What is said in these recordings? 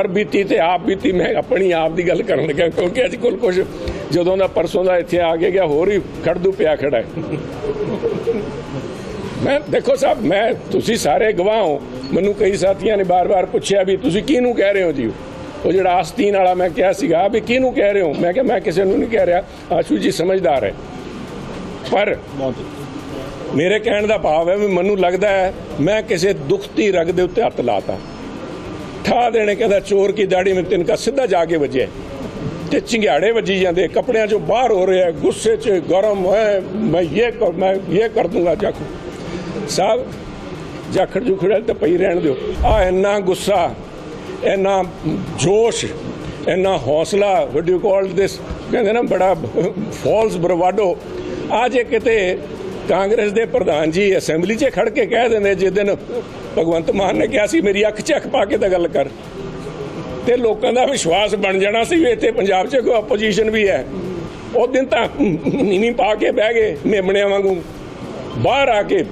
ਪਰ ਬੀਤੀ ਤੇ ਆਪ ਬੀਤੀ ਮੈਂ ਆਪਣੀ ਆਪ ਦੀ ਗੱਲ ਕਰਨ ਲੱਗਾ ਕਿਉਂਕਿ ਅੱਜ ਕੋਲ ਕੁਝ ਜਦੋਂ ਦਾ ਪਰਸੋਂ ਦਾ ਇੱਥੇ ਆ ਕੇ ਗਿਆ, ਹੋਰ ਹੀ ਖੜਦੂ ਪਿਆ ਖੜਾ ਮੈਂ ਦੇਖੋ ਸਾਹਿਬ, ਮੈਂ, ਤੁਸੀਂ ਸਾਰੇ ਗਵਾਹ ਹੋ। ਮੈਨੂੰ ਕਈ ਸਾਥੀਆਂ ਨੇ ਬਾਰ-ਬਾਰ ਪੁੱਛਿਆ ਵੀ ਤੁਸੀਂ ਕਿਹਨੂੰ ਕਹਿ ਰਹੇ ਹੋ ਜੀ? ਉਹ ਜਿਹੜਾ ਆਸਤੀਨ ਵਾਲਾ ਮੈਂ ਕਿਹਾ ਸੀਗਾ, ਵੀ ਕਿਹਨੂੰ ਕਹਿ ਰਹੇ ਹੋ? ਮੈਂ ਕਿਹਾ, ਮੈਂ ਕਿਸੇ ਨੂੰ ਨਹੀਂ ਕਹਿ ਰਿਹਾ, ਆਸ਼ੂ ਜੀ ਸਮਝਦਾਰ ਹੈ। ਪਰ ਮੇਰੇ ਕਹਿਣ ਦਾ ਭਾਵ ਹੈ ਵੀ ਮੈਨੂੰ ਲੱਗਦਾ ਹੈ, ਮੈਂ ਕਿਸੇ ਦੁਖਤੀ ਰਗ ਦੇ ਉੱਤੇ ਹੱਥ ਲਾਤਾ। ਠਾ ਦੇਣੇ ਕਹਿੰਦਾ, ਚੋਰ ਕੀ ਦਾੜੀ ਮੇ ਤਿੰਨ ਕਾ ਸਿੱਧਾ ਜਾ ਕੇ ਵੱਜਿਆ। ਤੇ ਚਿੰਗਿਆੜੇ ਵੱਜੀ ਜਾਂਦੇ, ਕੱਪੜਿਆਂ ਚੋਂ ਬਾਹਰ ਹੋ ਰਿਹਾ, ਗੁੱਸੇ 'ਚ ਗਰਮ ਹੈ ਮੈਂ ਇਹ ਕਰ ਮੈਂ ਇਹ ਕਰ ਦੂੰਗਾ ਜਾਖੂ ਸਾਹਿਬ ਜਾਖੜ ਜੁਖੜ ਤਾਂ ਪਈ ਰਹਿਣ ਦਿਓ। ਆ ਇੰਨਾ ਗੁੱਸਾ, ਇੰਨਾ ਜੋਸ਼, ਇੰਨਾ ਹੌਸਲਾ ਵਾਟ ਯੂ ਕਾਲ ਦਿਸ ਕਹਿੰਦੇ ਨਾ, ਬੜਾ ਫਾਲਸ ਬਰਵਾਡੋ। ਆ ਜੇ ਕਿਤੇ ਕਾਂਗਰਸ ਦੇ ਪ੍ਰਧਾਨ ਜੀ ਅਸੈਂਬਲੀ 'ਚ ਖੜ ਕੇ ਕਹਿ ਦਿੰਦੇ ਜਿਸ ਦਿਨ ਭਗਵੰਤ ਮਾਨ ਨੇ ਕਿਹਾ ਸੀ, ਮੇਰੀ ਅੱਖ 'ਚ ਅੱਖ ਪਾ ਕੇ ਤਾਂ ਗੱਲ ਕਰ। ਤੇ ਲੋਕਾਂ ਦਾ ਵਿਸ਼ਵਾਸ ਬਣ ਜਾਣਾ ਸੀ ਵੀ ਇੱਥੇ ਪੰਜਾਬ 'ਚ ਕੋਈ ਆਪੋਜੀਸ਼ਨ ਵੀ ਹੈ। ਉਹ ਦਿਨ ਤਾਂ ਨੀਵੀਂ ਪਾ ਕੇ ਬਹਿ ਗਏ, ਮੇਮਣਿਆਂ ਵਾਂਗੂ। ਬਾਹਰ ਆ ਕੇ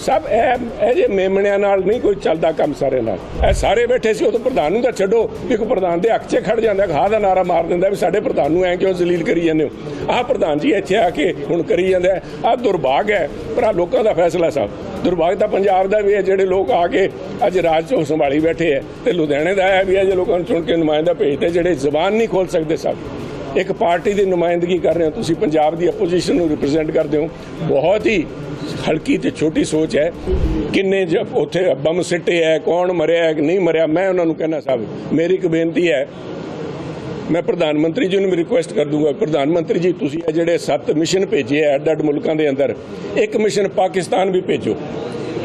ਸਭ ਇਹ ਇਹ ਜੇ ਮੇਮਣਿਆਂ ਨਾਲ ਨਹੀਂ ਕੋਈ ਚੱਲਦਾ ਕੰਮ ਸਾਰੇ ਨਾਲ। ਇਹ ਸਾਰੇ ਬੈਠੇ ਸੀ ਉਹ ਤਾਂ ਪ੍ਰਧਾਨ ਨੂੰ ਤਾਂ ਛੱਡੋ, ਵੀ ਕੋਈ ਪ੍ਰਧਾਨ ਦੇ ਹੱਕ 'ਚ ਖੜ ਜਾਂਦਾ ਖਾਹ ਦਾ ਨਾਰਾ ਮਾਰ ਦਿੰਦਾ ਵੀ ਸਾਡੇ ਪ੍ਰਧਾਨ ਨੂੰ ਐ ਕਿਉਂ ਜ਼ਲੀਲ ਕਰੀ ਜਾਂਦੇ ਹੋ? ਆਹ ਪ੍ਰਧਾਨ ਜੀ ਇੱਥੇ ਆ ਕੇ ਹੁਣ ਕਰੀ ਜਾਂਦਾ ਆਹ ਦੁਰਭਾਗ ਹੈ ਪਰ ਆਹ ਲੋਕਾਂ ਦਾ ਫੈਸਲਾ ਸਾਹਿਬ ਦੁਰਭਾਗ ਤਾਂ ਪੰਜਾਬ ਦਾ ਵੀ ਹੈ, ਜਿਹੜੇ ਲੋਕ ਆ ਕੇ ਅੱਜ ਰਾਜ ਚੋਂ ਸੰਭਾਲੀ ਬੈਠੇ ਹੈ ਤੇ ਲੁਧਿਆਣੇ ਦਾ ਹੈ ਵੀ ਇਹ ਲੋਕਾਂ ਨੂੰ ਚੁਣ ਕੇ ਨੁਮਾਇੰਦਾ ਭੇਜਦੇ, ਜਿਹੜੇ ਜ਼ਬਾਨ ਨਹੀਂ ਖੋਲ ਸਕਦੇ ਸਭ। ਇੱਕ ਪਾਰਟੀ ਦੀ ਨੁਮਾਇੰਦਗੀ ਕਰ ਰਹੇ ਹੋ ਤੁਸੀਂ, ਪੰਜਾਬ ਦੀ ਆਪੋਜੀਸ਼ਨ ਨੂੰ ਰਿਪਰੈਜ਼ੈਂਟ ਕਰਦੇ ਹੋ। ਬਹੁਤ ਹੀ ਹਲਕੀ ਤੇ ਛੋਟੀ ਸੋਚ ਹੈ, ਕਿੰਨੇ ਜ- ਉੱਥੇ ਬੰਮ ਸਿੱਟੇ ਹੈ, ਕੌਣ ਮਰਿਆ ਹੈ, ਨਹੀਂ ਮਰਿਆ, ਮੈਂ ਉਹਨਾਂ ਨੂੰ ਕਹਿਣਾ ਸਾਹਿਬ ਮੇਰੀ ਇੱਕ ਬੇਨਤੀ ਹੈ, ਮੈਂ ਪ੍ਰਧਾਨ ਮੰਤਰੀ ਜੀ ਨੂੰ ਰਿਕੁਐਸਟ ਕਰ ਦੂੰਗਾ, ਪ੍ਰਧਾਨ ਮੰਤਰੀ ਜੀ, ਤੁਸੀਂ ਇਹ ਜਿਹੜੇ ਸੱਤ ਮਿਸ਼ਨ ਭੇਜੇ ਐ ਅੱਡ-ਅੱਡ ਮੁਲਕਾਂ ਦੇ ਅੰਦਰ, ਇੱਕ ਮਿਸ਼ਨ ਪਾਕਿਸਤਾਨ ਵੀ ਭੇਜੋ,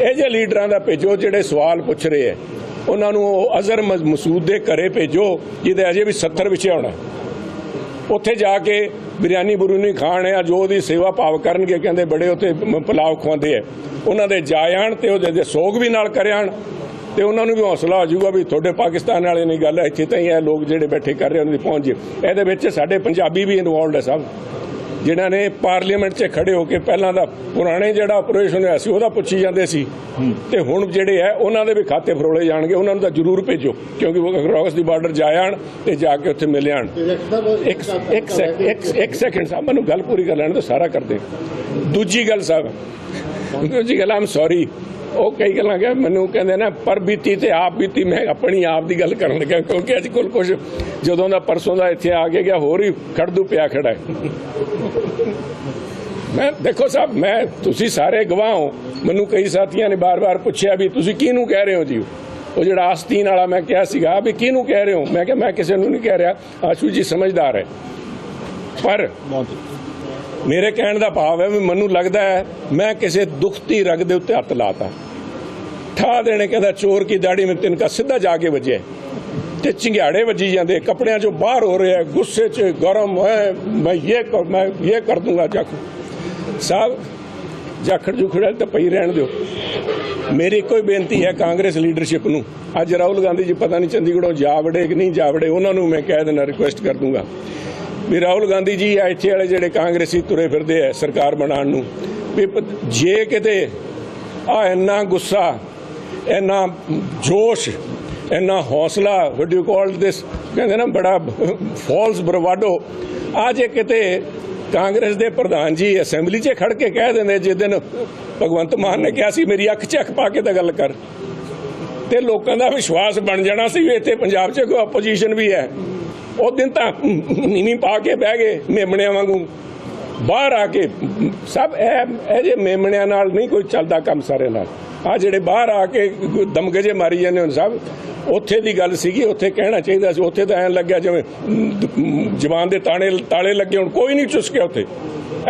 ਇਹ ਜਿਹੇ ਲੀਡਰਾਂ ਦਾ ਭੇਜੋ, ਜਿਹੜੇ ਸਵਾਲ ਪੁੱਛ ਰਹੇ ਐ ਉਹਨਾਂ ਨੂੰ ਅਜ਼ਰ ਮਸੂਦ ਦੇ ਘਰੇ ਭੇਜੋ, ਜਿਹਦੇ ਅਜੇ ਵੀ 70 ਵਿਛਿਆ ਹੋਣਾ ਉੱਥੇ ਜਾ ਕੇ ਬਿਰਿਆਨੀ ਬਰੂਨੀ ਖਾਣ ਆ, ਜੋ ਉਹਦੀ ਸੇਵਾ ਭਾਵ ਕਰਨਗੇ, ਕਹਿੰਦੇ ਬੜੇ ਉੱਥੇ ਪਲਾਵ ਖਵਾਉਂਦੇ ਆ। ਉਹਨਾਂ ਦੇ ਜਾ ਆਣ ਤੇ ਉਹਦੇ ਦੇ ਸੋਗ ਵੀ ਨਾਲ ਕਰ ਆਣ ਤੇ ਉਹਨਾਂ ਨੂੰ ਵੀ ਹੌਸਲਾ ਹੋ ਜਾਊਗਾ ਵੀ ਤੁਹਾਡੇ ਪਾਕਿਸਤਾਨ ਵਾਲੇ ਨਹੀਂ ਗੱਲ ਇੱਥੇ ਤਾਂ ਹੀ ਇਹ ਲੋਕ ਜਿਹੜੇ ਬੈਠੇ ਕਰ ਰਹੇ ਉਹਨਾਂ ਦੀ ਪਹੁੰਚ ਇਹਦੇ ਵਿੱਚ ਸਾਡੇ ਪੰਜਾਬੀ ਵੀ ਇਨਵੋਲਡ ਹੈ ਸਭ। ਜਿਨ੍ਹਾਂ ਨੇ ਪਾਰਲੀਮੈਂਟ 'ਚ ਖੜੇ ਹੋ ਕੇ ਪਹਿਲਾਂ ਦਾ ਪੁਰਾਣੇ ਜਿਹੜਾ ਆਪਰੇਸ਼ਨ ਹੋਇਆ ਸੀ ਉਹਦਾ ਪੁੱਛੀ ਜਾਂਦੇ ਸੀ। ਤੇ ਹੁਣ ਜਿਹੜੇ ਹੈ ਉਹਨਾਂ ਦੇ ਵੀ ਖਾਤੇ ਫਰੋਲੇ ਜਾਣਗੇ ਉਹਨਾਂ ਨੂੰ ਤਾਂ ਜ਼ਰੂਰ ਭੇਜੋ ਕਿਉਂਕਿ ਉਹ ਕ੍ਰਾਸ ਦੀ ਬਾਰਡਰ ਜਾ ਆਣ ਤੇ ਜਾ ਕੇ ਉੱਥੇ ਮਿਲ ਆਣ ਇੱਕ ਇੱਕ ਸੈਕ- ਇੱਕ ਇੱਕ ਸੈਕਿੰਡ ਸਾਹਿਬ ਮੈਨੂੰ ਗੱਲ ਪੂਰੀ ਕਰ ਲੈਣ ਤੋਂ ਸਾਰਾ ਕਰਦੇ। ਦੂਜੀ ਗੱਲ ਸਾਹਿਬ ਦੂਜੀ ਗੱਲ ਆਮ ਸੌਰੀ ਉਹ ਕਈ ਗੱਲਾਂ ਕਿ ਮੈਨੂੰ ਕਹਿੰਦੇ ਨਾ, ਪਰ ਬੀਤੀ ਤੇ ਆਪ ਬੀਤੀ, ਮੈਂ ਆਪਣੀ ਆਪ ਦੀ ਗੱਲ ਕਰਨ ਲੱਗਾ ਕਿਉਂਕਿ ਅੱਜ ਕੋਲ ਕੁਝ ਜਦੋਂ ਦਾ ਪਰਸੋਂ ਦਾ ਇੱਥੇ ਆ ਕੇ ਗਿਆ, ਹੋਰ ਹੀ ਖੜਦੂ ਪਿਆ ਖੜਾ ਮੈਂ ਦੇਖੋ ਸਾਹਿਬ, ਮੈਂ, ਤੁਸੀਂ ਸਾਰੇ ਗਵਾਹ ਹੋ। ਮੈਨੂੰ ਕਈ ਸਾਥੀਆਂ ਨੇ ਬਾਰ-ਬਾਰ ਪੁੱਛਿਆ ਵੀ ਤੁਸੀਂ ਕਿਹਨੂੰ ਕਹਿ ਰਹੇ ਹੋ ਜੀ? ਉਹ ਜਿਹੜਾ ਆਸਤੀਨ ਵਾਲਾ ਮੈਂ ਕਿਹਾ ਸੀਗਾ, ਵੀ ਕਿਹਨੂੰ ਕਹਿ ਰਹੇ ਹੋ? ਮੈਂ ਕਿਹਾ, ਮੈਂ ਕਿਸੇ ਨੂੰ ਨਹੀਂ ਕਹਿ ਰਿਹਾ। ਆਸ਼ੂ ਜੀ ਸਮਝਦਾਰ ਹੈ। ਪਰ ਮੇਰੇ ਕਹਿਣ ਦਾ ਭਾਵ ਹੈ ਵੀ ਮੈਨੂੰ ਲੱਗਦਾ ਹੈ ਮੈਂ ਕਿਸੇ ਦੁਖਤੀ ਰਗ ਦੇ ਉੱਤੇ ਹੱਥ ਲਾਤਾ। ਠਾ ਦੇਣੇ ਕਹਿੰਦਾ, ਚੋਰ ਕੀ ਦਾੜੀ ਮੇ ਤਿੰਨ ਕਾ ਸਿੱਧਾ ਜਾ ਕੇ ਵੱਜਿਆ ਤੇ ਚਿੰਗਿਆੜੇ ਵੱਜੀ ਜਾਂਦੇ, ਕੱਪੜਿਆਂ ਚੋਂ ਬਾਹਰ ਹੋ ਰਿਹਾ ਗੁੱਸੇ 'ਚ ਗਰਮ ਹੈ, ਮੈਂ ਇਹ ਕਰ ਮੈਂ ਇਹ ਕਰ ਦੂੰਗਾ ਜਾਖੂ। ਸਾਹਿਬ, ਜਾਖੜ ਜੁਖੜ ਤਾਂ ਪਈ ਰਹਿਣ ਦਿਓ। ਮੇਰੀ ਕੋਈ ਬੇਨਤੀ ਹੈ ਕਾਂਗਰਸ ਲੀਡਰਸ਼ਿਪ ਨੂੰ। ਅੱਜ ਰਾਹੁਲ ਗਾਂਧੀ ਜੀ ਪਤਾ ਨਹੀਂ ਚੰਡੀਗੜ੍ਹੋਂ ਜਾ ਵੜੇ ਕਿ ਨਹੀਂ ਜਾ ਵੜੇ, ਉਹਨਾਂ ਨੂੰ ਮੈਂ ਕਹਿ ਦੇਣਾ ਰਿਕੁਐਸਟ ਕਰ ਦੂੰਗਾ। ਵੀ ਰਾਹੁਲ ਗਾਂਧੀ ਜੀ ਇੱਥੇ ਵਾਲੇ ਜਿਹੜੇ ਕਾਂਗਰਸੀ ਤੁਰੇ ਫਿਰਦੇ ਐ ਸਰਕਾਰ ਬਣਾਉਣ ਨੂੰ, ਵੀ ਜੇ ਕਿਤੇ ਆ ਇੰਨਾ ਗੁੱਸਾ, ਇੰਨਾ ਜੋਸ਼, ਇੰਨਾ ਹੌਸਲਾ ਵਾਟ ਯੂ ਕਾਲ ਦਿਸ ਕਹਿੰਦੇ ਨਾ ਬੜਾ ਫਾਲਸ ਬਰਵਾਡੋ ਆ ਜੇ ਕਿਤੇ ਕਾਂਗਰਸ ਦੇ ਪ੍ਰਧਾਨ ਜੀ ਅਸੈਂਬਲੀ 'ਚ ਖੜ ਕੇ ਕਹਿ ਦਿੰਦੇ ਜਿਸ ਦਿਨ ਭਗਵੰਤ ਮਾਨ ਨੇ ਕਿਹਾ ਸੀ, ਮੇਰੀ ਅੱਖ 'ਚ ਅੱਖ ਪਾ ਕੇ ਤਾਂ ਗੱਲ ਕਰ। ਤੇ ਲੋਕਾਂ ਦਾ ਵਿਸ਼ਵਾਸ ਬਣ ਜਾਣਾ ਸੀ ਵੀ ਇੱਥੇ ਪੰਜਾਬ 'ਚ ਕੋਈ ਆਪੋਜੀਸ਼ਨ ਵੀ ਹੈ। ਉਹ ਦਿਨ ਤਾਂ ਨੀਵੀਂ ਪਾ ਕੇ ਬਹਿ ਗਏ ਮੇਮਣਿਆਂ ਵਾਂਗੂ। ਬਾਹਰ ਆ ਕੇ ਸਭ ਇਹ ਇਹ ਜੇ ਮੇਮਣਿਆਂ ਨਾਲ ਨਹੀਂ ਕੋਈ ਚੱਲਦਾ ਕੰਮ ਸਾਰੇ ਨਾਲ। ਆ ਜਿਹੜੇ ਬਾਹਰ ਆ ਕੇ ਦਮਗਜੇ ਮਾਰੀ ਜਾਂਦੇ ਹੁਣ ਸਭ ਉੱਥੇ ਦੀ ਗੱਲ ਸੀਗੀ, ਉੱਥੇ ਕਹਿਣਾ ਚਾਹੀਦਾ ਸੀ, ਉੱਥੇ ਤਾਂ ਐਂ ਲੱਗਿਆ ਜਿਵੇਂ ਜਵਾਨ ਦੇ ਤਾਣੇ, ਤਾਲੇ ਲੱਗੇ ਹੁਣ, ਕੋਈ ਨਹੀਂ ਚੁਸਕਿਆ ਉੱਥੇ।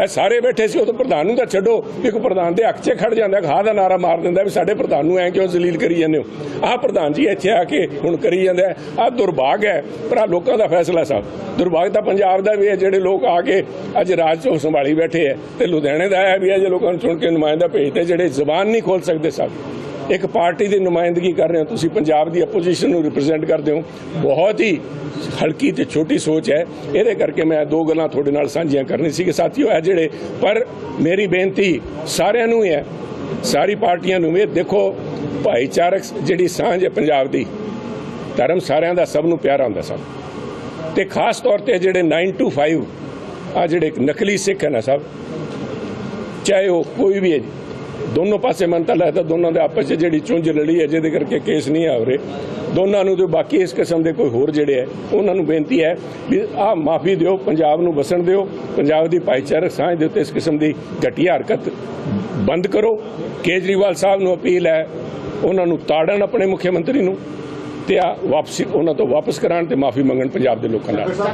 ਇਹ ਸਾਰੇ ਬੈਠੇ ਸੀ, ਉਹ ਤਾਂ ਪ੍ਰਧਾਨ ਨੂੰ ਤਾਂ ਛੱਡੋ, ਵੀ ਕੋਈ ਪ੍ਰਧਾਨ ਦੇ ਹੱਕ 'ਚ ਖੜ ਜਾਂਦਾ ਖਾਹ ਦਾ ਨਾਰਾ ਮਾਰ ਦਿੰਦਾ ਵੀ ਸਾਡੇ ਪ੍ਰਧਾਨ ਨੂੰ ਐ ਕਿਉਂ ਜ਼ਲੀਲ ਕਰੀ ਜਾਂਦੇ ਹੋ? ਆਹ ਪ੍ਰਧਾਨ ਜੀ ਇੱਥੇ ਆ ਕੇ ਹੁਣ ਕਰੀ ਜਾਂਦਾ ਆਹ ਦੁਰਭਾਗ ਹੈ ਪਰ ਆਹ ਲੋਕਾਂ ਦਾ ਫੈਸਲਾ ਸਾਹਿਬ। ਦੁਰਭਾਗ ਤਾਂ ਪੰਜਾਬ ਦਾ ਵੀ ਹੈ, ਜਿਹੜੇ ਲੋਕ ਆ ਕੇ ਅੱਜ ਰਾਜ ਚੋਂ ਸੰਭਾਲੀ ਬੈਠੇ ਹੈ, ਤੇ ਲੁਧਿਆਣੇ ਦਾ ਹੈ ਵੀ ਇਹ ਜੇ ਲੋਕਾਂ ਨੂੰ ਸੁਣ ਕੇ ਨੁਮਾਇੰਦਾ ਭੇਜਦੇ, ਜਿਹੜੇ ਜ਼ਬਾਨ ਨਹੀਂ ਖੋਲ ਸਕਦੇ ਸਭ। ਇੱਕ ਪਾਰਟੀ ਦੀ ਨੁਮਾਇੰਦਗੀ ਕਰ ਰਹੇ ਹੋ ਤੁਸੀਂ, ਪੰਜਾਬ ਦੀ ਆਪੋਜੀਸ਼ਨ ਨੂੰ ਰਿਪਰੈਜ਼ੈਂਟ ਕਰਦੇ ਹੋ। ਬਹੁਤ ਹੀ ਹਲਕੀ ਤੇ ਛੋਟੀ ਸੋਚ ਹੈ। ਇਹਦੇ ਕਰਕੇ ਮੈਂ ਦੋ ਗੱਲਾਂ ਤੁਹਾਡੇ ਨਾਲ ਸਾਂਝੀਆਂ ਕਰਨੀ ਸੀ ਕਿ ਸਾਥੀਓ, ਇਹ ਜਿਹੜੇ, ਪਰ ਮੇਰੀ ਬੇਨਤੀ ਸਾਰਿਆਂ ਨੂੰ ਹੀ ਹੈ, ਸਾਰੀ ਪਾਰਟੀਆਂ ਨੂੰ ਵੀ ਦੇਖੋ, ਭਾਈਚਾਰਕ ਜਿਹੜੀ ਸਾਂਝ ਹੈ ਪੰਜਾਬ ਦੀ, ਧਰਮ ਸਾਰਿਆਂ ਦਾ, ਸਭ ਨੂੰ ਪਿਆਰਾ ਹੁੰਦਾ ਸਭ। ਤੇ ਖਾਸ ਤੌਰ ਤੇ ਜਿਹੜੇ 9 to 5 ਆ ਜਿਹੜੇ ਨਕਲੀ ਸਿੱਖ ਹਨ ਸਭ, ਚਾਹੇ ਉਹ ਕੋਈ ਵੀ ਹੈ ਦੋਨੋਂ ਪਾਸੇ ਮਨ ਤਾਂ ਲੱਗਦਾ ਦੋਨਾਂ ਦੇ ਆਪਸ 'ਚ ਜਿਹੜੀ ਚੁੰਝ ਲੜੀ ਹੈ, ਜਿਹਦੇ ਕਰਕੇ ਕੇਸ ਨਹੀਂ ਆ ਰਹੇ। ਦੋਨਾਂ ਨੂੰ ਤੇ ਬਾਕੀ ਇਸ ਕਿਸਮ ਦੇ ਕੋਈ ਹੋਰ ਜਿਹੜੇ ਹੈ, ਉਹਨਾਂ ਨੂੰ ਬੇਨਤੀ ਹੈ ਵੀ ਆਹ ਮਾਫੀ ਦਿਓ, ਪੰਜਾਬ ਨੂੰ ਵਸਣ ਦਿਓ, ਪੰਜਾਬ ਦੀ ਭਾਈਚਾਰਕ ਸਾਂਝ ਦੇ ਉੱਤੇ ਇਸ ਕਿਸਮ ਦੀ ਘਟੀਆ ਹਰਕਤ ਬੰਦ ਕਰੋ। ਕੇਜਰੀਵਾਲ ਸਾਹਿਬ ਨੂੰ ਅਪੀਲ ਹੈ, ਉਹਨਾਂ ਨੂੰ ਤਾੜਨ ਆਪਣੇ ਮੁੱਖ ਮੰਤਰੀ ਨੂੰ ਤੇ ਆ ਵਾਪਸੀ, ਉਹਨਾਂ ਤੋਂ ਵਾਪਸ ਕਰਾਉਣ ਤੇ ਮਾਫੀ ਮੰਗਣ ਪੰਜਾਬ ਦੇ ਲੋਕਾਂ ਨਾਲ।